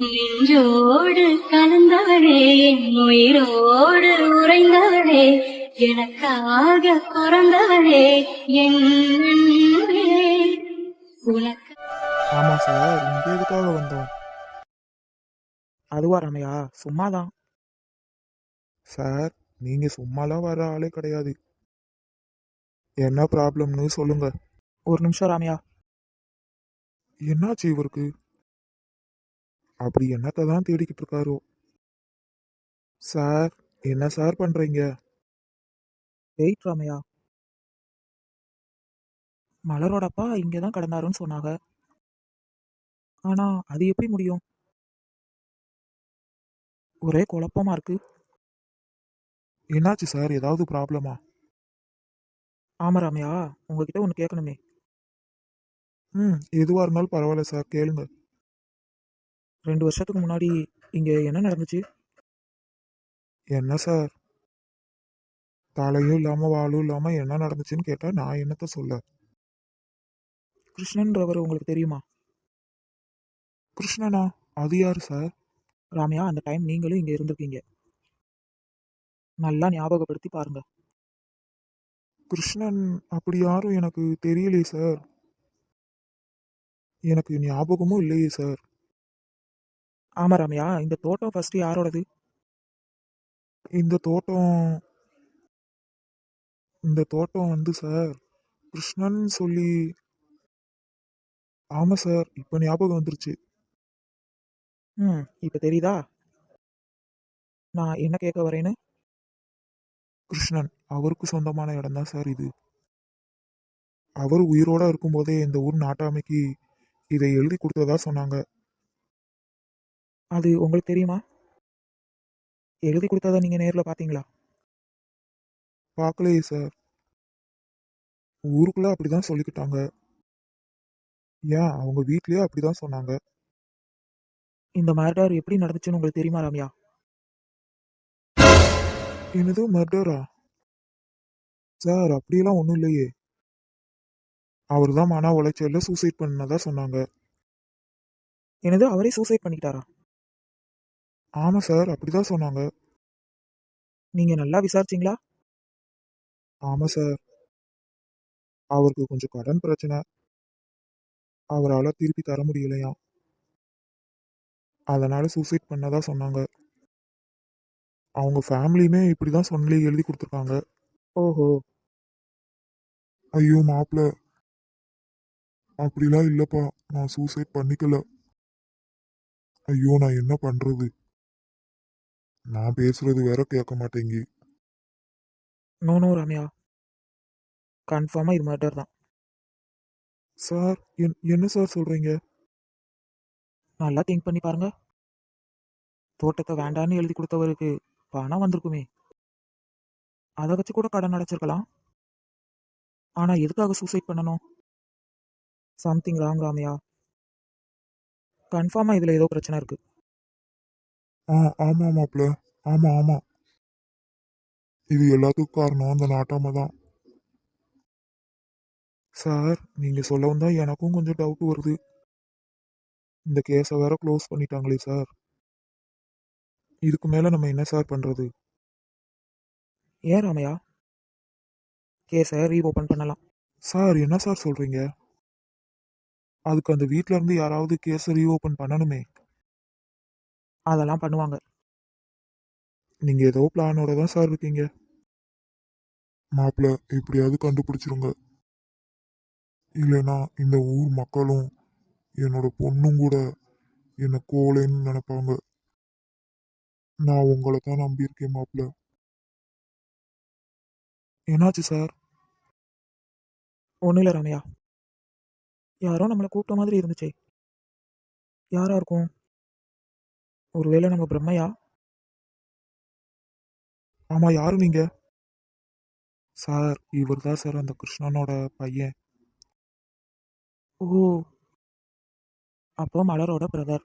நெஞ்சோடு கலந்தவளே என் உயிரோடு உறைந்தவளே எனக்காக பிறந்தவளே என் உனக்கு ஆமா சார் இங்க எதுக்காக வந்தோம். அதுவா ரமையா சும்மாதான். சார் நீங்க சும்மாலாம் வர ஆளே கிடையாது. என்ன ப்ராப்ளம்னு சொல்லுங்க. ஒரு நிமிஷம் ராமையா. என்னாச்சு இவருக்கு? அப்படி என்னத்தை தான் தேடிக்கிட்டு இருக்காரோ? சார் என்ன சார் பண்றீங்க? வெயிட் ராமையா. மலரோட அப்பா இங்கே தான் கிடந்தாருன்னு சொன்னாங்க. ஆனா அது எப்படி முடியும்? ஒரே குழப்பமா இருக்கு. என்னாச்சு சார்? ஏதாவது ப்ராப்ளமா? ஆமா ராமையா. உங்ககிட்ட ஒன்று கேட்கணுமே. ம் எதுவாக இருந்தாலும் பரவாயில்ல சார். கேளுங்க. ரெண்டு வருஷத்துக்கு முன்னாடி இங்கே என்ன நடந்துச்சு? என்ன சார்? தலையும் இல்லாமல் வாழும் இல்லாமல் என்ன நடந்துச்சுன்னு கேட்டால் நான் என்னத்த சொல்ல? கிருஷ்ணன்றவர் உங்களுக்கு தெரியுமா? கிருஷ்ணனா? அது யாரு சார்? ராமையா அந்த டைம் நீங்களும் இங்கே இருந்திருக்கீங்க. நல்லா ஞாபகப்படுத்தி பாருங்க. கிருஷ்ணன் அப்படி யாரும் எனக்கு தெரியலையே சார். எனக்கு ஞாபகமும் இல்லையே சார். ஆமா ராமையா இந்த தோட்டம் ஃபர்ஸ்ட் யாரோடது? இந்த தோட்டம் இந்த தோட்டம் வந்து சார் கிருஷ்ணன் சொல்லி ஆமா சார் இப்போ ஞாபகம் வந்துருச்சு. ம் இப்போ தெரியுதா? நான் என்ன கேட்க வரேன்னு? கிருஷ்ணன் அவருக்கு சொந்தமான இடம் தான் சார் இது. அவர் உயிரோட இருக்கும்போதே இந்த ஊர் நாட்டாமைக்கு இதை எழுதி கொடுத்ததா சொன்னாங்க. அது உங்களுக்கு தெரியுமா? எழுதி கொடுத்ததை நீங்க நேர்ல பாத்தீங்களா பார்க்கலையே சார். ஊருக்குள்ள அப்படிதான் சொல்லிக்கிட்டாங்க. ஏன்? அவங்க வீட்லயே அப்படிதான் சொன்னாங்க. இந்த மர்டர் எப்படி நடந்துச்சுன்னு உங்களுக்கு தெரியுமா ரம்யா? என்னது மர்டரா? சார் அப்படியெல்லாம் ஒன்றும் இல்லையே. அவர் தான் மன உளைச்சல்ல சூசைட் பண்ணதா சொன்னாங்க. என்னது அவரே சூசைட் பண்ணிக்கிட்டாரா? ஆமா சார் அப்படிதான் சொன்னாங்க. நீங்க நல்லா விசாரிச்சீங்களா? ஆமா சார். அவருக்கு கொஞ்சம் கடன் பிரச்சனை. அவரால் திருப்பி தர முடியலையாம். அதனால சூசைட் பண்ணதா சொன்னாங்க. அவங்க ஃபேமிலியுமே இப்படிதான் சொல்லி எழுதி கொடுத்துருக்காங்க. ஓஹோ. ஐயோ மாப்பிள்ள அப்படிலாம் இல்லப்பா. நான் சூசைட் பண்ணிக்கல. ஐயோ நான் என்ன பண்றது? நான் பேசுறது வேற கேட்க மாட்டேங்கி. No no Ramya. கன்ஃபார்மா இது மர்டர் தான். சார் என்ன சார் சொல்றீங்க? நல்லா திங்க் பண்ணி பாருங்க. தோட்டத்தை வேண்டான்னு எழுதி கொடுத்தவருக்கு பணம் வந்திருக்குமே. அதை வச்சு கூட கடன் அடைச்சிருக்கலாம். ஆனா எதுக்காக சூசைட் பண்ணணும்? Something wrong Ramaiah. கன்ஃபார்மா இதுல ஏதோ பிரச்சனை இருக்கு. ஆ ஆமா மாப்ள ஆமா ஆமா. இது எல்லாத்துக்கும் காரணம் அந்த நாட்டாம தான். சார் நீங்க சொல்லவும் தான் எனக்கும் கொஞ்சம் டவுட் வருது. இந்த கேஸை வேற க்ளோஸ் பண்ணிட்டாங்களே சார். இதுக்கு மேல நம்ம என்ன சார் பண்றது? ஏன் ராமையா? கேஸை ரீஓபன் பண்ணலாம். சார் என்ன சார் சொல்றீங்க? அதுக்கு அந்த வீட்ல இருந்து யாராவது கேஸை ரீஓபன் பண்ணணுமே. அதெல்லாம் பண்ணுவாங்க. நீங்க ஏதோ பிளானோட தான் சார் இருக்கீங்க. மாப்பிள்ள எப்படியாவது கண்டுபிடிச்சிருங்க. இல்லைன்னா இந்த ஊர் மக்களும் என்னோட பொண்ணும் கூட என்னை கோலைன்னு நினைப்பாங்க. நான் உங்களை தான் நம்பியிருக்கேன் மாப்பிள்ள என்னாச்சு சார்? ஒன்றும் இல்லை ரம்யா. யாரோ நம்மளை கூப்பிட்ட மாதிரி இருந்துச்சே. யாரா இருக்கும்? ஒருவேளை நம்ம பிரம்மையா? ஆமா யாரு நீங்க? சார் இவர் தான் சார் அந்த கிருஷ்ணனோட பையன். ஓ. அப்போ மலரோட பிரதர்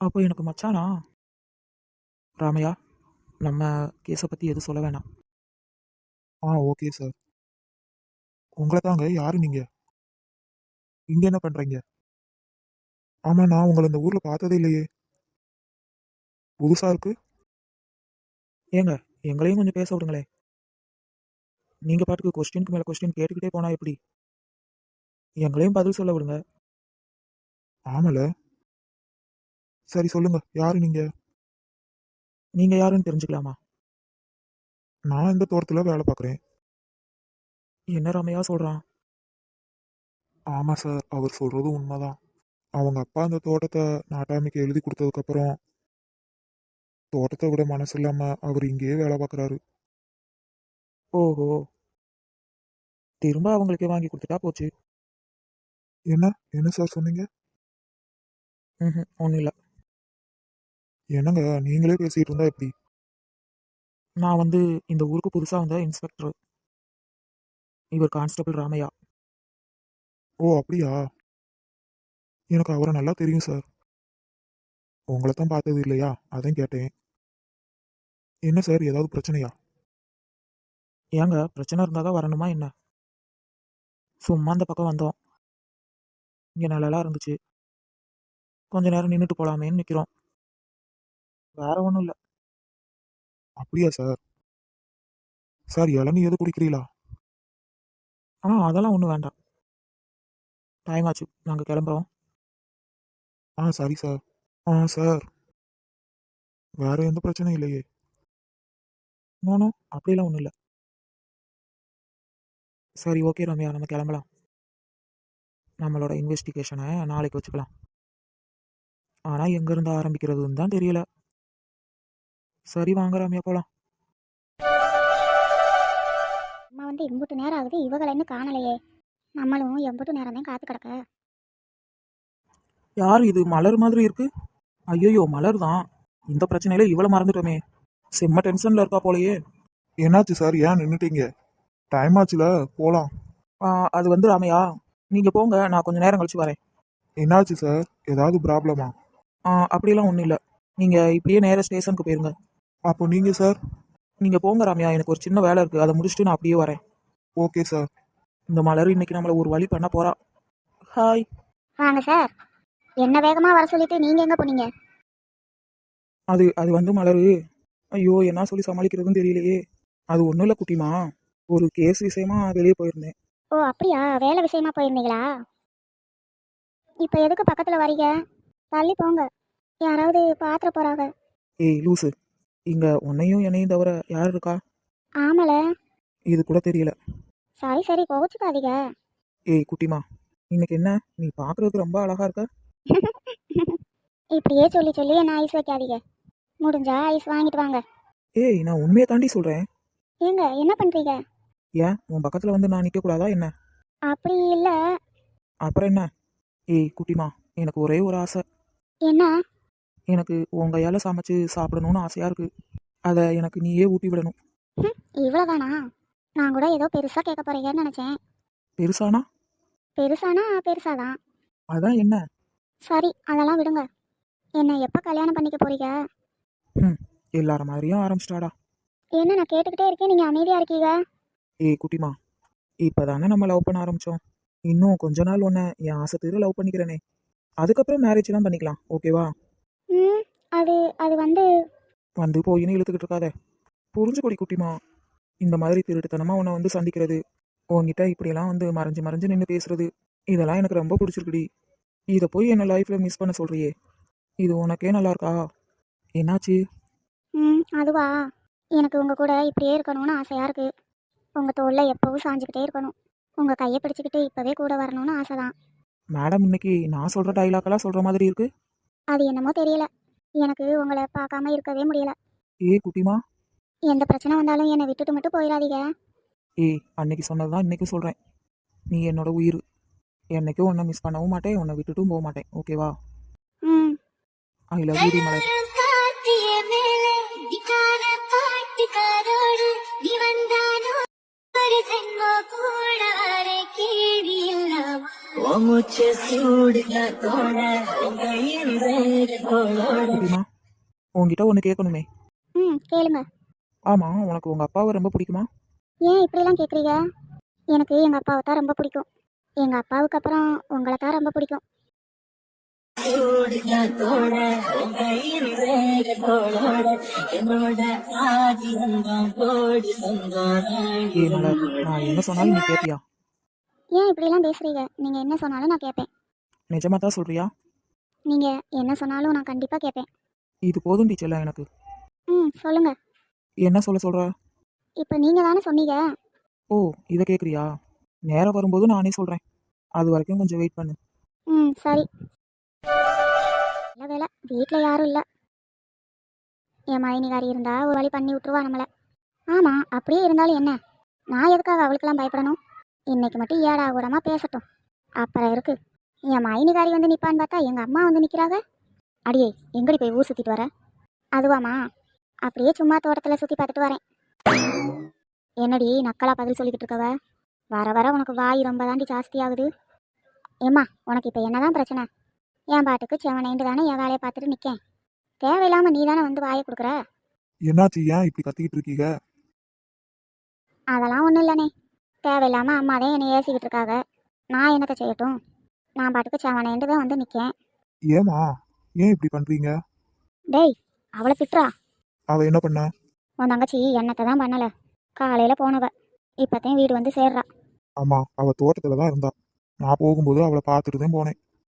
அப்போ எனக்கு மச்சானா? ராமையா நம்ம கேஸை பற்றி எதுவும் சொல்ல வேணாம். ஆ ஓகே சார் உங்களை தாங்க யாரு நீங்க? இங்க என்ன பண்றீங்க? ஆமா நான் உங்களை இந்த ஊர்ல பார்த்ததே இல்லையே. புதுசா இருக்கு? ஏங்க எங்களையும் கொஞ்சம் பேச விடுங்களே நீங்க பாட்டுக்கு கொஸ்டினுக்கு மேல கொஸ்டின் கேட்டுக்கிட்டே போனா எப்படி? எங்களையும் பதில் சொல்ல விடுங்க. ஆமல. சரி சொல்லுங்க. யாரு நீங்க? நீங்க யாருன்னு தெரிஞ்சுக்கலாமா? நான் இந்த தோட்டத்துல வேலை பார்க்குறேன் என்ன ரமையா சொல்றான்? ஆமா சார் அவர் சொல்றது உண்மைதான். அவங்க அப்பா அந்த தோட்டத்தை நாட்டாமைக்கு எழுதி கொடுத்ததுக்கப்புறம் தோட்டத்தை விட மனசு இல்லாம அவர் இங்கேயே வேலை பார்க்குறாரு ஓஹோ. திரும்ப அவங்களுக்கே வாங்கி கொடுத்துட்டா போச்சு. என்ன? என்ன சார் சொன்னீங்க? ம் ஒன்றும் இல்லை. என்னங்க? நீங்களே பேசிட்டு இருந்தா எப்படி? நான் வந்து இந்த ஊருக்கு புதுசாக வந்த இன்ஸ்பெக்டர் இவர் கான்ஸ்டபிள் ராமையா. ஓ அப்படியா? எனக்கு அவரை நல்லா தெரியும் சார் உங்களை தான் பார்த்தது இல்லையா? அதான் கேட்டேன். என்ன சார் ஏதாவது பிரச்சனையா? ஏங்க பிரச்சனை இருந்தால் தான் வரணுமா என்ன? சும்மா அந்த பக்கம் வந்தோம். இங்கே நல்லா இருந்துச்சு. கொஞ்ச நேரம் நின்றுட்டு போகலாமேன்னு நிற்கிறோம் வேற ஒன்றும் இல்லை. அப்படியா சார்? சார் இளநீ எது குடிக்கிறீங்களா? ஆ அதெல்லாம் ஒன்றும் வேண்டாம். டைம் ஆச்சு. நாங்கள் கிளம்புறோம். ஆ சரி சார். ஆ சார். வேற எந்த பிரச்சனையும் இல்லையே. நோ அப்படிலாம் ஒன்றும் இல்லை. சரி ஓகே ரம்யா. நம்ம கிளம்பலாம். நம்மளோட இன்வெஸ்டிகேஷனை நாளைக்கு வச்சுக்கலாம். ஆனால் எங்கேருந்து ஆரம்பிக்கிறதுன்னு தான் தெரியல. சரி வாங்க ரம்யா போகலாம் அம்மா வந்து எம்புட்டு நேரம் ஆகுது. இவகளை இன்னும் காணலையே. நம்மளும் எம்புட்டு நேரம் தான் காத்து கிடக்க. யார் இது? மலர் மாதிரி இருக்கு. ஐயோ மலர் தான். இந்த பிரச்சனையில இவ்வளோ மறந்துட்டோமே. செம்ம டென்ஷன்ல இருக்கா போலயே. என்னாச்சு சார்? ஏன் நின்னுட்டீங்க? டைம் ஆச்சுல போலாம். ஆ, அது வந்து ராமையா நீங்க போங்க நான் கொஞ்ச நேரம் கழிச்சு வரேன். என்னாச்சு சார்? ஏதாவது ப்ராப்ளமா? அப்படிலாம் ஒன்றும் இல்லை. நீங்க இப்படியே நேரா ஸ்டேஷனுக்கு போயிருங்க. அப்போ நீங்க சார்? நீங்க போங்க ராமையா எனக்கு ஒரு சின்ன வேலை இருக்கு. அதை முடிச்சுட்டு நான் அப்படியே வரேன். Okay sir. இந்த மலர் இன்னைக்கு நம்மள ஒரு வழி பண்ண போறா. ஹாய் வாங்க சார். என்ன வேகமாக வர சொல்லிட்டு நீங்கள் எங்கே போனீங்க? அது அது வந்து மலரு. ஐயோ என்ன சொல்லி சமாளிக்கிறதுன்னு தெரியலையே. அது ஒன்றும் இல்லை குட்டிமா. ஒரு கேஸ் விஷயமா வெளியே போயிருந்தேன். ஓ அப்படியா? வேலை விஷயமா போயிருந்தீங்களா? இப்போ எதுக்கு பக்கத்தில் வரீங்க? தள்ளி போங்க. யாராவது பாத்திர போகிறாங்க ஏய் லூசு. இங்க உன்னையும் என்னையும் தவிர யார் இருக்கா? ஆமல. இது கூட தெரியல. சரி சரி கோச்சுக்காதீங்க ஏய் குட்டிமா. இன்னைக்கு என்ன? நீ பார்க்கறதுக்கு ரொம்ப அழகா இருக்க. இப்படியே சொல்லி சொல்லி என்ன ஐஸ் வைக்காதீங்க. முடிஞ்சா ஐஸ் வாங்கிட்டு வாங்க. ஏய் நான் உண்மையை தாண்டி சொல்றேன். ஏங்க என்ன பண்ணுறீங்க ஏன் உன் பக்கத்துல வந்து நான் நிக்க கூடாதா என்ன? அப்படி இல்லை. அப்புறம் என்ன? ஏய் குட்டிமா எனக்கு ஒரே ஒரு ஆசை. என்ன? எனக்கு உன் கையால சமைச்சு சாப்பிடணும்னு ஆசையா இருக்கு. அதை எனக்கு நீயே ஊட்டி விடணும். இவ்வளோதானா நான் கூட ஏதோ பெருசாக கேட்க போறீங்கன்னு நினச்சேன். பெருசானா? பெருசானா பெருசாதான். அதான் என்ன? சரி அதெல்லாம் விடுங்க. என்ன எப்போ கல்யாணம் பண்ணிக்க போறீங்க? எல்லார மாதிரியும் ஆரம்பிச்சிட்டாடா. என்ன நான் கேட்டுக்கிட்டே இருக்கேன் நீங்கள் அமைதியாக இருக்கீங்க? ஏய் குட்டிமா இப்பதானே நம்ம லவ் பண்ண ஆரம்பிச்சோம். இன்னும் கொஞ்ச நாள் உன்னை என் ஆசை தீர லவ் பண்ணிக்கிறேனே. அதுக்கப்புறம் மேரேஜ்லாம் பண்ணிக்கலாம் ஓகேவா ம் அது அது வந்து வந்து போயின்னு இழுத்துக்கிட்டு இருக்காத. புரிஞ்சுக்கொடி குட்டிமா. இந்த மாதிரி திருட்டுத்தனமா உன்னை வந்து சந்திக்கிறது உன்கிட்ட இப்படியெல்லாம் வந்து மறைஞ்சு மறைஞ்சு நின்று பேசுறது இதெல்லாம் எனக்கு ரொம்ப பிடிச்சிருக்குடி. இதை போய் என்ன லைஃப்ல மிஸ் பண்ண சொல்றியே? இது உனக்கே நல்லா இருக்கா என்னாச்சு? ம் அதுவா. எனக்கு உங்கள் கூட இப்படியே இருக்கணும்னு ஆசையாக இருக்குது உங்கள் தோளில் எப்போவும் சாஞ்சுக்கிட்டே இருக்கணும். உங்கள் கையை பிடிச்சிக்கிட்டு இப்போவே கூட வரணும்னு ஆசை தான் மேடம் இன்னைக்கு நான் சொல்ற டைலாக்கெல்லாம் சொல்ற மாதிரி இருக்கு? அது என்னமோ தெரியல. எனக்கு உங்களை பார்க்காம இருக்கவே முடியல. ஏ குட்டிமா. எந்த பிரச்சனை வந்தாலும் என்னை விட்டுட்டு மட்டும் போயிடாதீங்க. ஏய் அன்னைக்கு சொன்னதுதான் இன்னைக்கும் சொல்றேன். நீ என்னோட உயிர். என்னைக்கும் உன்னை மிஸ் பண்ணவும் மாட்டேன் உன்னை விட்டுட்டும் போக மாட்டேன். ஓகேவா ம். ஐ லவ் யூ மலர் உன்கிட்ட ஒன்று கேட்கணுமே. ம் கேளுங்க. ஆமாம் உனக்கு உங்கள் அப்பாவை ரொம்ப பிடிக்குமா? ஏன் இப்படிலாம் கேட்குறீங்க எனக்கு எங்கள் அப்பாவை தான் ரொம்ப பிடிக்கும். எங்கள் அப்பாவுக்கு அப்புறம் உங்களை தான் ரொம்ப பிடிக்கும். நான் என்ன சொன்னாலும் நீ கேட்பியா ஏன் இப்படிலாம் பேசுறீங்க? நீங்க என்ன சொன்னாலும் நான் கேட்பேன் நிஜமா தான் சொல்றியா? நீங்க என்ன சொன்னாலும் நான் கண்டிப்பா கேட்பேன் இது போதும் டீச்சர்ல எனக்கு. ம் சொல்லுங்க. என்ன சொல்ல சொல்ற? இப்போ நீங்க தானே சொன்னீங்க. ஓ இதை கேட்குறியா நேரம் வரும்போது நானே சொல்கிறேன் அது வரைக்கும் கொஞ்சம் வெயிட் பண்ணு. ம் சரி. நல்ல வேலை வீட்டில் யாரும் இல்லை. என் மைனிகாரி இருந்தா ஒரு வழி பண்ணி விட்டுருவா நம்மளை. ஆமாம் அப்படியே இருந்தாலும் என்ன? நான் எதுக்காக அவளுக்கெல்லாம் பயப்படணும்? இன்னைக்கு மட்டும் ஏடா கூடமா பேசட்டும். அப்புறம் இருக்கு. என் மைனிகாரி வந்து நிற்பான்னு பார்த்தா எங்கள் அம்மா வந்து நிற்கிறாங்க அடியே எங்கடி போய் ஊர் சுற்றிட்டு வர? அதுவாம்மா. அப்படியே சும்மா தோட்டத்தில் சுற்றி பார்த்துட்டு வரேன். என்னடி நக்கலா பதில் சொல்லிக்கிட்டு இருக்கவ? வர வர உனக்கு வாய் ரொம்ப தாண்டி ஜாஸ்தி ஆகுது ஏம்மா உனக்கு இப்போ என்னதான் பிரச்சனை? என் பாட்டுக்கு செவனேண்டு தானே என் வேலையை பார்த்துட்டு நிற்கேன் தேவையில்லாமல் நீ தானே வந்து வாயை கொடுக்குற? என்னாச்சு ஏன் இப்படி கத்திக்கிட்டு இருக்கீங்க? அதெல்லாம் ஒன்றும் இல்லைனே. தேவையில்லாமல் அம்மா தான் என்னை ஏசிக்கிட்டு இருக்காங்க. நான் என்னத்தை செய்யட்டும்? நான் பாட்டுக்கு செவனேண்டு தான் வந்து நிற்கேன் ஏமா ஏன் இப்படி பண்றீங்க? டேய் அவளை திட்டுறா. அவ என்ன பண்ணா? உன் தங்கச்சி என்னத்தை தான் பண்ணலை. காலையில் போனவ. இப்போத்தையும் வீடு வந்து சேர்றா. ஆமா அவ தோட்டத்துல தான் இருந்தா. நான் போகும்போது அவளை பார்த்துட்டு தான் போனேன்.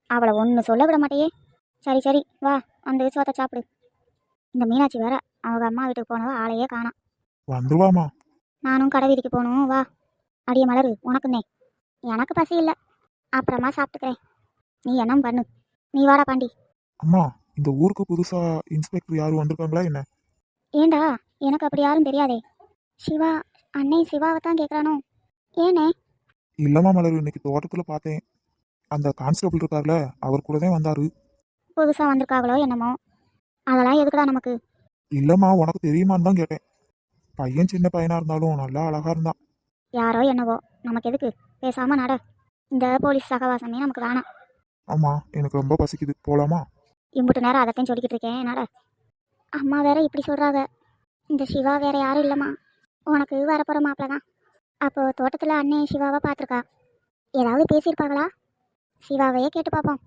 அவளை ஒன்று சொல்ல விட மாட்டேயே. சரி சரி வா வந்து சோத்தை சாப்பிடு. இந்த மீனாட்சி வேற அவங்க அம்மா வீட்டுக்கு போனவ ஆளையே காணாம் வந்துருவாமா நானும் கடை வீதிக்கு போகணும் வா. அடிய மலரு உனக்குன்னே. எனக்கு பசி இல்லை. அப்புறமா சாப்பிட்டுக்கிறேன். நீ என்ன பண்ணு. நீ வாடா பாண்டி. அம்மா இந்த ஊருக்கு புதுசா இன்ஸ்பெக்டர் யாரும் வந்திருக்காங்களா என்ன? ஏண்டா எனக்கு அப்படி யாரும் தெரியாதே. சிவா அண்ணே சிவாவை தான் கேட்குறானோ ஏனே இல்லம்மா மலர் இன்னைக்கு தோட்டத்துல பார்த்தேன். அந்த கான்ஸ்டபிள் இருக்கார்ல அவர் கூட தான் வந்தாரு. புதுசாக வந்திருக்காங்களோ என்னமோ. அதெல்லாம் எதுக்குடா நமக்கு? இல்லம்மா உனக்கு தெரியுமான்னு தான் கேட்டேன். பையன் சின்ன பையனா இருந்தாலும் நல்லா அழகா இருந்தான். யாரோ என்னவோ. நமக்கு எதுக்கு? பேசாம நட. இந்த போலீஸ் சகவாசமே நமக்கு வேணாம். ஆமா எனக்கு ரொம்ப பசிக்குது. போலாமா? இம்புட்டு நேரம் அதைத்தான் சொல்லிக்கிட்டு இருக்கேன். நட. அம்மா வேற இப்படி சொல்கிறாங்க இந்த சிவா வேற யாரும் இல்லைம்மா உனக்கு வரப்போகிற மாப்பிள்ள தான் அப்போ தோட்டத்தில் அண்ணே சிவாவை பார்த்துருக்கா. ஏதாவது பேசியிருப்பாங்களா? சிவாவையே கேட்டு பார்ப்போம்.